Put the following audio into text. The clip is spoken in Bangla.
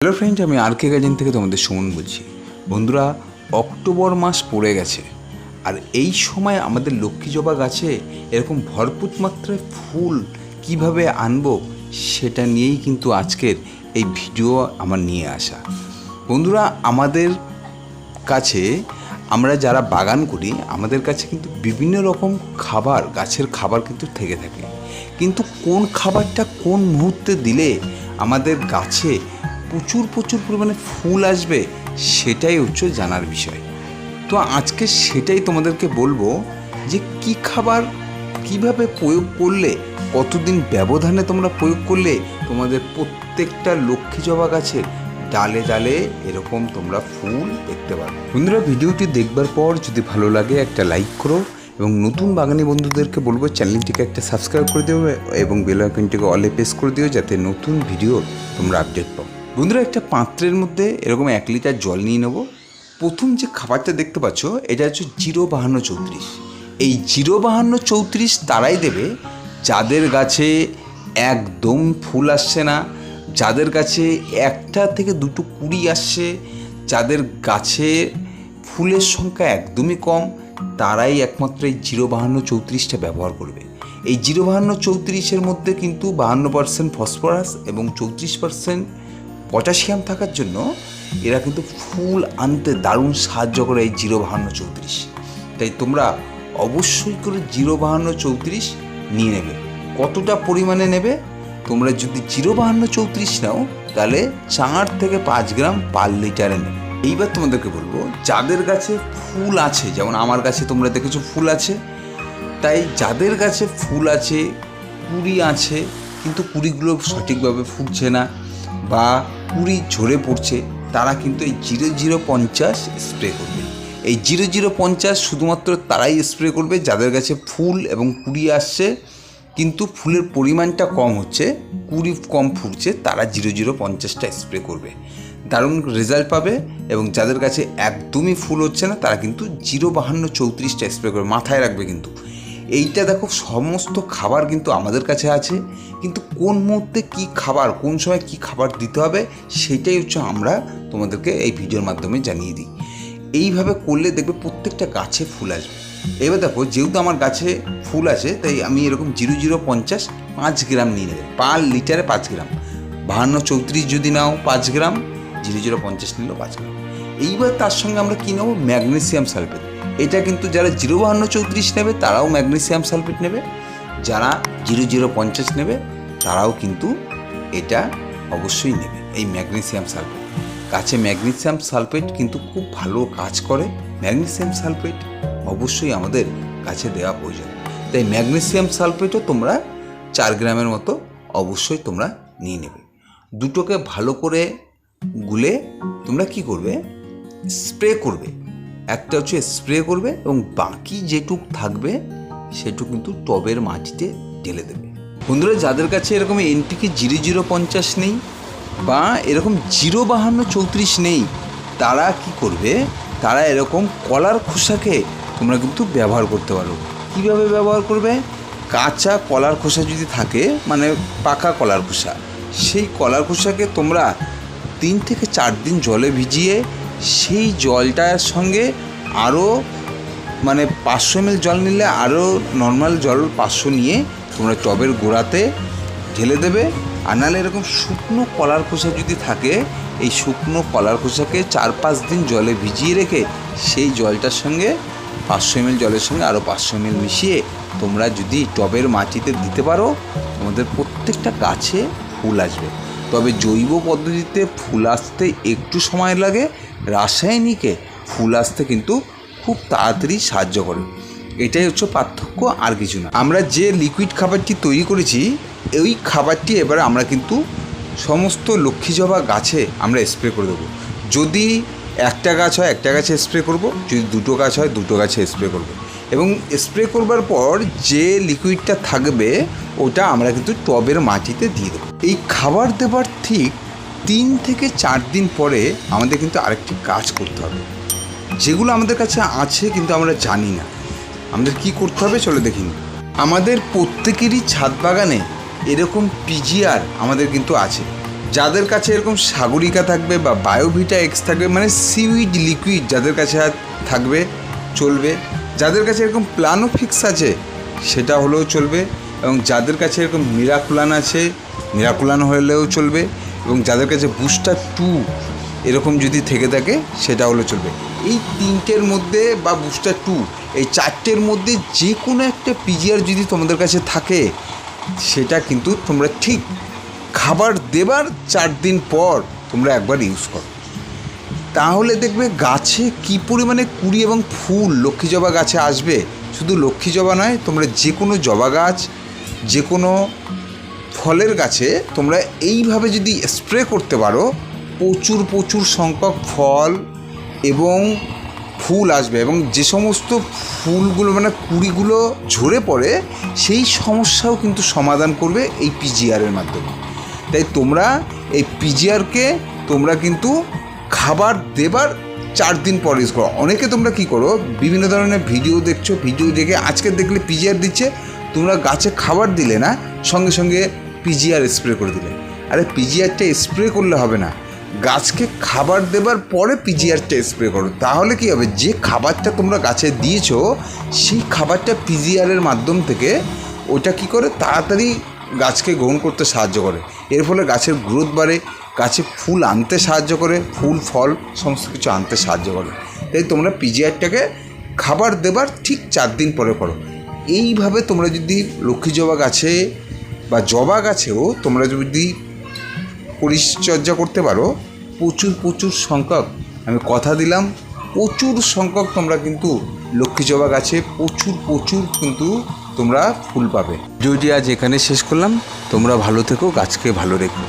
হ্যালো ফ্রেন্ড আমি আর কে গার্জেন থেকে তোমাদের সুমন বলছি। বন্ধুরা, অক্টোবর মাস পড়ে গেছে, আর এই সময় আমাদের লক্ষ্মী জবা গাছে এরকম ভরপুর মাত্রায় ফুল কীভাবে আনব সেটা নিয়েই কিন্তু আজকের এই ভিডিও আমার নিয়ে আসা। বন্ধুরা, আমাদের কাছে আমরা যারা বাগান করি, আমাদের কাছে কিন্তু বিভিন্ন রকম খাবার, গাছের খাবার কিন্তু থেকে থাকে। কিন্তু কোন খাবারটা কোন মুহূর্তে দিলে আমাদের গাছে প্রচুর প্রচুর পরিমাণে ফুল আসবে সেটাই হচ্ছে জানার বিষয়। তো আজকে সেটাই তোমাদেরকে বলব যে কি খাবার কীভাবে প্রয়োগ করলে, কতদিন ব্যবধানে তোমরা প্রয়োগ করলে তোমাদের প্রত্যেকটা লক্ষ্মী জবা গাছের ডালে ডালে এরকম তোমরা ফুল দেখতে পাবে। বন্ধুরা, ভিডিওটি দেখবার পর যদি ভালো লাগে একটা লাইক করো এবং নতুন বাগানি বন্ধুদেরকে বলব চ্যানেলটিকে একটা সাবস্ক্রাইব করে দিও এবং বেল আইকনটিকে অলে প্রেস করে দিও যাতে নতুন ভিডিও তোমরা আপডেট পাও। বন্ধুরা, একটা পাত্রের মধ্যে এরকম এক লিটার জল নিয়ে নেব। প্রথম যে খাবারটা দেখতে পাচ্ছ, এটা হচ্ছে জিরো বাহান্ন চৌত্রিশ। এই জিরো বাহান্ন চৌত্রিশ তারাই দেবে, যাদের গাছে একদম ফুল আসছে না, যাদের কাছে একটা থেকে দুটো কুড়ি আসছে, যাদের গাছে ফুলের সংখ্যা একদমই কম, তারাই একমাত্র এই জিরো বাহান্ন চৌত্রিশটা ব্যবহার করবে। এই জিরো বাহান্ন চৌত্রিশের মধ্যে কিন্তু বাহান্ন পার্সেন্ট ফসফরাস এবং চৌত্রিশ পার্সেন্ট পটাশিয়াম থাকার জন্য এরা কিন্তু ফুল আনতে দারুণ সাহায্য করে এই জিরো বাহান্ন চৌত্রিশ। তাই তোমরা অবশ্যই করে জিরো বাহান্ন চৌত্রিশ নিয়ে নেবে। কতটা পরিমাণে নেবে? তোমরা যদি জিরো বাহান্ন চৌত্রিশ নাও, তাহলে চার থেকে পাঁচ গ্রাম পার লিটারে নেবে। এইবার তোমাদেরকে বলব, যাদের কাছে ফুল আছে, যেমন আমার কাছে তোমরা দেখেছ ফুল আছে, তাই যাদের কাছে ফুল আছে, কুড়ি আছে, কিন্তু কুড়িগুলো সঠিকভাবে ফুটছে না বা কুড়ি ঝরে পড়ছে, তারা কিন্তু এই জিরো জিরো পঞ্চাশ স্প্রে করবে। এই জিরো জিরো পঞ্চাশ শুধুমাত্র তারাই স্প্রে করবে, যাদের কাছে ফুল এবং কুড়ি আসছে, কিন্তু ফুলের পরিমাণটা কম হচ্ছে কুড়ি কম ফুটছে, তারা জিরো জিরো পঞ্চাশটা স্প্রে করবে। দারুণ রেজাল্ট পাবে এবং যাদের কাছে একদমই ফুল হচ্ছে না, তারা কিন্তু জিরো বাহান্ন চৌত্রিশটা স্প্রে করবে, মাথায় রাখবে কিন্তু। এইটা দেখো সমস্ত খাবার কিন্তু আমাদের কাছে আছে, কিন্তু কোন মুহূর্তে কি খাবার, কোন সময় কি খাবার দিতে হবে সেটাই হচ্ছে আমরা তোমাদেরকে এই ভিডিওর মাধ্যমে জানিয়ে দিই। এইভাবে করলে দেখবে প্রত্যেকটা গাছে ফুল আসবে। এবার দেখো, যেহেতু আমার গাছে ফুল আছে, তাই আমি এরকম জিরো জিরো পঞ্চাশ পাঁচ গ্রাম নিয়ে নেবে। পার লিটারে পাঁচ গ্রাম। বাহান্ন চৌত্রিশ যদি নাও পাঁচ গ্রাম, জিরো জিরো পঞ্চাশ নিলেও পাঁচ গ্রাম। এইবার তার সঙ্গে আমরা কী নেব? Magnesium sulphate. এটা কিন্তু যারা জিরো বাহান্ন চৌত্রিশ নেবে, তারাও ম্যাগনেসিয়াম সালফেট নেবে। যারা জিরো জিরো পঞ্চাশ নেবে, তারাও কিন্তু এটা অবশ্যই নেবে, এই ম্যাগনেসিয়াম সালফেট। গাছে ম্যাগনেসিয়াম সালফেট কিন্তু খুব ভালো কাজ করে। ম্যাগনেসিয়াম সালফেট অবশ্যই আমাদের কাছে দেওয়া প্রয়োজন। তাই ম্যাগনেসিয়াম সালফেটও তোমরা চার গ্রামের মতো অবশ্যই তোমরা নিয়ে নেবে। দুটোকে ভালো করে গুলে তোমরা কি করবে? স্প্রে করবে। একটা হচ্ছে স্প্রে করবে এবং বাকি যেটুক থাকবে, সেটুক কিন্তু টবের মাটিতে ঢেলে দেবে। বন্ধুরা, যাদের কাছে এরকম এনপিকে জিরো জিরো পঞ্চাশ নেই বা এরকম জিরো বাহান্ন চৌত্রিশ নেই, তারা কি করবে? তারা এরকম কলার খোসাকে তোমরা কিন্তু ব্যবহার করতে পারো। কীভাবে ব্যবহার করবে? কাঁচা কলার খোসা যদি থাকে মানে পাকা কলার খোসা, সেই কলার খোসাকে তোমরা তিন থেকে চার দিন জলে ভিজিয়ে সেই জলটার সঙ্গে আরও মানে পাঁচশো এম জল নিলে আরও নর্মাল জল পাঁচশো নিয়ে তোমরা টবের গোড়াতে ঢেলে দেবে। আর নাহলে এরকম শুকনো কলার খোসা যদি থাকে, এই শুকনো কলার খোসাকে চার পাঁচ দিন জলে ভিজিয়ে রেখে সেই জলটার সঙ্গে পাঁচশো এম জলের সঙ্গে আরও পাঁচশো এম মিশিয়ে তোমরা যদি টবের মাটিতে দিতে পারো, তোমাদের প্রত্যেকটা গাছে ফুল আসবে। তবে জৈব পদ্ধতিতে ফুল আসতে একটু সময় লাগে রাসায়নিকে ফুল আসতে কিন্তু খুব তাড়াতাড়ি সাহায্য করে। এটাই হচ্ছে পার্থক্য, আর কিছু না। আমরা যে লিকুইড খাবারটি তৈরি করেছি, ওই খাবারটি এবার আমরা কিন্তু সমস্ত লক্ষ্মী জবা গাছে আমরা স্প্রে করে দেবো। যদি একটা গাছ হয়, একটা গাছে স্প্রে করব, যদি দুটো গাছ হয়, দুটো গাছে স্প্রে করব। এবং স্প্রে করবার পর যে লিকুইডটা থাকবে, ওটা আমরা কিন্তু টবের মাটিতে দিয়ে দেবো। এই খাবার দেবার ঠিক তিন থেকে চার দিন পরে আমাদের কিন্তু আরেকটি কাজ করতে হবে। যেগুলো আমাদের কাছে আছে কিন্তু আমরা জানি না। আমাদের কি করতে হবে চলে দেখিনি আমাদের প্রত্যেকেরই ছাদ বাগানে এরকম পিজিআর আমাদের কিন্তু আছে। যাদের কাছে এরকম সাগরিকা থাকবে বা বায়োভিটা এক্স থাকবে মানে সিউইড লিকুইড যাদের কাছে থাকবে, চলবে। যাদের কাছে এরকম প্লানোফিক্স আছে, সেটা হলেও চলবে। এবং যাদের কাছে এরকম মিরাকুলান আছে, মিরাকুলান হলেও চলবে। এবং যাদের কাছে বুস্টার টু এরকম যদি থেকে থাকে সেটা হলে চলবে। এই তিনটের মধ্যে বা বুস্টার টু এই চারটের মধ্যে যে কোনো একটা পিজিআর যদি তোমাদের কাছে থাকে, সেটা কিন্তু তোমরা ঠিক খাবার দেবার চার দিন পর তোমরা একবার ইউজ করো। তাহলে দেখবে গাছে কি পরিমাণে কুড়ি এবং ফুল, লক্ষ্মী জবা গাছে আসবে? শুধু লক্ষ্মী জবা নয়, তোমরা যে কোনো জবা গাছ যে কোনো ফলের গাছে তোমরা এইভাবে যদি স্প্রে করতে পারো, প্রচুর প্রচুর সংখ্যক ফল এবং ফুল আসবে এবং যে সমস্ত ফুলগুলো মানে কুড়িগুলো ঝরে পড়ে, সেই সমস্যাও কিন্তু সমাধান করবে এই পিজিআরের মাধ্যমে। তাই তোমরা এই পিজিআরকে তোমরা কিন্তু খাবার দেবার চার দিন পর ইউজ করো। অনেকে তোমরা কি করো, বিভিন্ন ধরনের ভিডিও দেখছ, ভিডিও দেখে আজকে দেখলে পিজিআর দিচ্ছে, তোমরা গাছে খাবার দিলে না সঙ্গে সঙ্গে পিজিআর স্প্রে করে দিলে আরে পিজিআরটা স্প্রে করলে হবে না। গাছকে খাবার দেবার পরে পিজিআরটা স্প্রে করো। তাহলে কি হবে? যে খাবারটা তোমরা গাছে দিয়েছ, সেই খাবারটা পিজিআরের মাধ্যম থেকে ওটা কি করে? তাড়াতাড়ি গাছকে গ্রহণ করতে সাহায্য করে। এর ফলে গাছের গ্রোথ বাড়ে, গাছে ফুল আনতে সাহায্য করে, ফুল, ফল, সমস্ত কিছু আনতে সাহায্য করে। তাই তোমরা পিজিআরটাকে খাবার দেবার ঠিক চার দিন পরে করো। এইভাবে তোমরা যদি লক্ষ্মী জবা গাছে বা জবা গাছেও তোমরা যদি পরিচর্যা করতে পারো, প্রচুর প্রচুর সংখ্যক, আমি কথা দিলাম, প্রচুর সংখ্যক তোমরা কিন্তু লক্ষ্মী জবা গাছে প্রচুর প্রচুর কিন্তু তোমরা ফুল পাবে। যদি আজ এখানে শেষ করলাম। তোমরা ভালো থেকো, গাছকে ভালো রেখো।